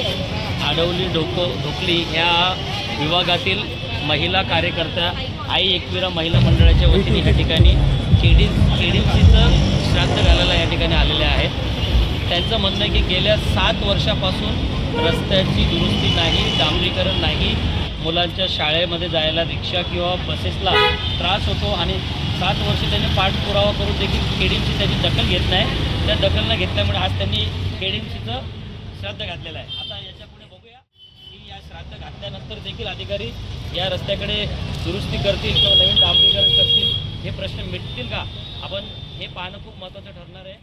आडवली ढोको ढोकली ह्या विभागातील महिला कार्यकर्त्या आई एकविरा महिला मंडळाच्या वतीने या ठिकाणी केडी केडीसीचं श्राद्ध घालायला या ठिकाणी आलेले आहेत. त्यांचं म्हणणं आहे की गेल्या सात वर्षापासून रस्त्याची दुरुस्ती नाही डांबरीकरण नाही मुलांच्या शाळेमध्ये जायला रिक्षा किंवा बसेसला त्रास होतो आणि सात वर्ष त्यांनी पाठपुरावा करून देखील केडीएमसी त्याची दखल घेत नाही. त्या दखल न घेतल्यामुळे आज त्यांनी केडीमसीचं श्राद्ध घातलेला आहे. आता याच्यापुढे बघूया की या श्राद्ध घातल्यानंतर देखील अधिकारी या रस्त्याकडे दुरुस्ती करतील किंवा नवीन डांबरीकरण करतील हे प्रश्न मिटतील का? आपण हे पाहणं खूप महत्त्वाचं ठरणार आहे.